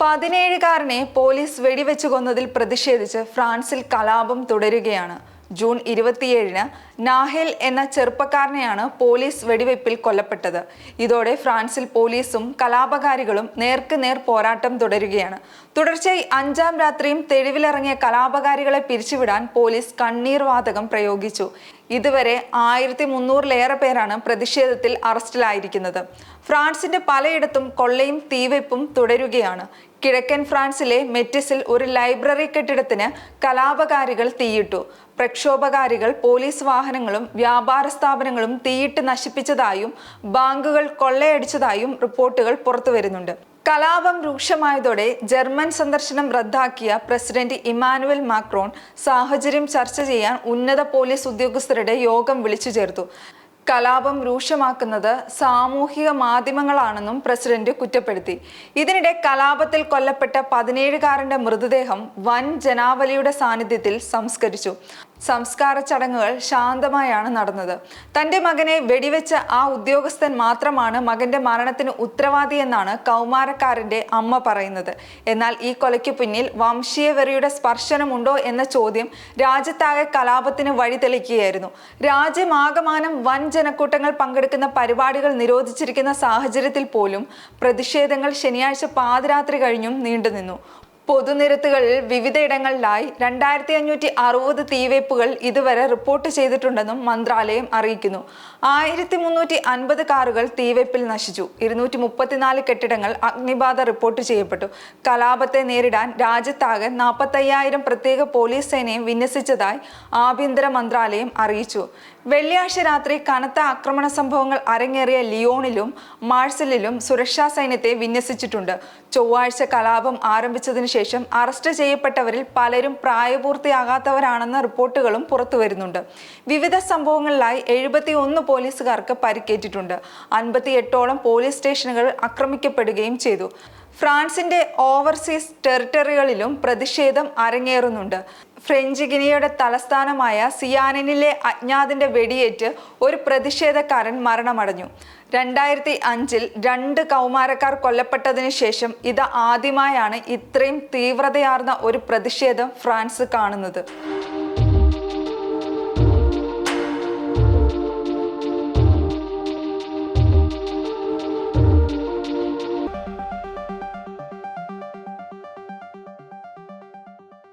പതിനേഴുകാരനെ police വെടിവെച്ചു കൊന്നതിൽ പ്രതിഷേധിച്ച് ഫ്രാൻസിൽ കലാപം തുടരുകയാണ്. ജൂൺ ഇരുപത്തിയേഴിന് നാഹേൽ എന്ന ചെറുപ്പക്കാരനെയാണ് പോലീസ് വെടിവെപ്പിൽ കൊല്ലപ്പെട്ടത്. ഇതോടെ ഫ്രാൻസിൽ പോലീസും കലാപകാരികളും നേർക്ക് നേർ പോരാട്ടം തുടരുകയാണ്. തുടർച്ചയായി അഞ്ചാം രാത്രിയും തെരുവിലിറങ്ങിയ കലാപകാരികളെ പിരിച്ചുവിടാൻ പോലീസ് കണ്ണീർവാതകം പ്രയോഗിച്ചു. ഇതുവരെ ആയിരത്തി മുന്നൂറിലേറെ പേരാണ് പ്രതിഷേധത്തിൽ അറസ്റ്റിലായിരിക്കുന്നത്. ഫ്രാൻസിന്റെ പലയിടത്തും കൊള്ളയും തീവെപ്പും തുടരുകയാണ്. കിഴക്കൻ ഫ്രാൻസിലെ മെറ്റിസിൽ ഒരു ലൈബ്രറി കെട്ടിടത്തിന് കലാപകാരികൾ തീയിട്ടു. പ്രക്ഷോഭകാരികൾ പോലീസ് വാഹനങ്ങളും വ്യാപാര സ്ഥാപനങ്ങളും തീയിട്ട് നശിപ്പിച്ചതായും ബാങ്കുകൾ കൊള്ളയടിച്ചതായും റിപ്പോർട്ടുകൾ പുറത്തുവരുന്നുണ്ട്. കലാപം രൂക്ഷമായതോടെ ജർമ്മൻ സന്ദർശനം റദ്ദാക്കിയ പ്രസിഡന്റ് ഇമാനുവൽ മാക്രോൺ സാഹചര്യം ചർച്ച ചെയ്യാൻ ഉന്നത പോലീസ് ഉദ്യോഗസ്ഥരുടെ യോഗം വിളിച്ചു ചേർത്തു. കലാപം രൂക്ഷമാക്കുന്നത് സാമൂഹിക മാധ്യമങ്ങളാണെന്നും പ്രസിഡന്റ് കുറ്റപ്പെടുത്തി. ഇതിനിടെ കലാപത്തിൽ കൊല്ലപ്പെട്ട പതിനേഴുകാരന്റെ മൃതദേഹം വൻ ജനാവലിയുടെ സാന്നിധ്യത്തിൽ സംസ്കരിച്ചു. സംസ്കാര ചടങ്ങുകൾ ശാന്തമായാണ് നടന്നത്. തന്റെ മകനെ വെടിവെച്ച ആ ഉദ്യോഗസ്ഥൻ മാത്രമാണ് മകന്റെ മരണത്തിന് ഉത്തരവാദിയെന്നാണ് കൗമാരക്കാരന്റെ അമ്മ പറയുന്നത്. എന്നാൽ ഈ കൊലയ്ക്ക് പിന്നിൽ വംശീയവെറിയുടെ സ്പർശനമുണ്ടോ എന്ന ചോദ്യം രാജ്യത്താകെ കലാപത്തിന് വഴിതെളിക്കുകയായിരുന്നു രാജ്യമാകമാനം വൻ ജനക്കൂട്ടങ്ങൾ പങ്കെടുക്കുന്ന പരിപാടികൾ നിരോധിച്ചിരിക്കുന്ന സാഹചര്യത്തിൽ പോലും പ്രതിഷേധങ്ങൾ ശനിയാഴ്ച പാതിരാത്രി കഴിഞ്ഞും നീണ്ടുനിന്നു. പൊതുനിരത്തുകളിൽ വിവിധയിടങ്ങളിലായി രണ്ടായിരത്തി അഞ്ഞൂറ്റി അറുപത് തീവയ്പ്പുകൾ ഇതുവരെ റിപ്പോർട്ട് ചെയ്തിട്ടുണ്ടെന്നും മന്ത്രാലയം അറിയിക്കുന്നു. ആയിരത്തി മുന്നൂറ്റി അൻപത് കാറുകൾ തീവയ്പ്പിൽ നശിച്ചു. ഇരുന്നൂറ്റി മുപ്പത്തിനാല് കെട്ടിടങ്ങൾ അഗ്നിബാധ റിപ്പോർട്ട് ചെയ്യപ്പെട്ടു. കലാപത്തെ നേരിടാൻ രാജ്യത്താകെ നാൽപ്പത്തയ്യായിരം പ്രത്യേക പോലീസ് സേനയും വിന്യസിച്ചതായി ആഭ്യന്തര മന്ത്രാലയം അറിയിച്ചു. വെള്ളിയാഴ്ച രാത്രി കനത്ത ആക്രമണ സംഭവങ്ങൾ അരങ്ങേറിയ ലിയോണിലും മാഴ്സലിലും സുരക്ഷാ സൈന്യത്തെ വിന്യസിച്ചിട്ടുണ്ട്. ചൊവ്വാഴ്ച കലാപം ആരംഭിച്ചതിനു ശേഷം അറസ്റ്റ് ചെയ്യപ്പെട്ടവരിൽ പലരും പ്രായപൂർത്തിയാകാത്തവരാണെന്ന റിപ്പോർട്ടുകളും പുറത്തുവരുന്നുണ്ട്. വിവിധ സംഭവങ്ങളിലായി എഴുപത്തി ഒന്ന് പോലീസുകാർക്ക് പരിക്കേറ്റിട്ടുണ്ട്. അൻപത്തി എട്ടോളം പോലീസ് സ്റ്റേഷനുകൾ ആക്രമിക്കപ്പെടുകയും ചെയ്തു. ഫ്രാൻസിന്റെ ഓവർസീസ് ടെറിട്ടറികളിലും പ്രതിഷേധം അരങ്ങേറുന്നുണ്ട്. ഫ്രഞ്ച് ഗിനിയയുടെ തലസ്ഥാനമായ സിയാനിനിലെ അജ്ഞാതിന്റെ വെടിയേറ്റ് ഒരു പ്രതിഷേധക്കാരൻ മരണമടഞ്ഞു. രണ്ടായിരത്തി അഞ്ചിൽ രണ്ട് കൗമാരക്കാർ കൊല്ലപ്പെട്ടതിന് ശേഷം ഇത് ആദ്യമായാണ് ഇത്രയും തീവ്രതയാർന്ന ഒരു പ്രതിഷേധം ഫ്രാൻസ് കാണുന്നത്.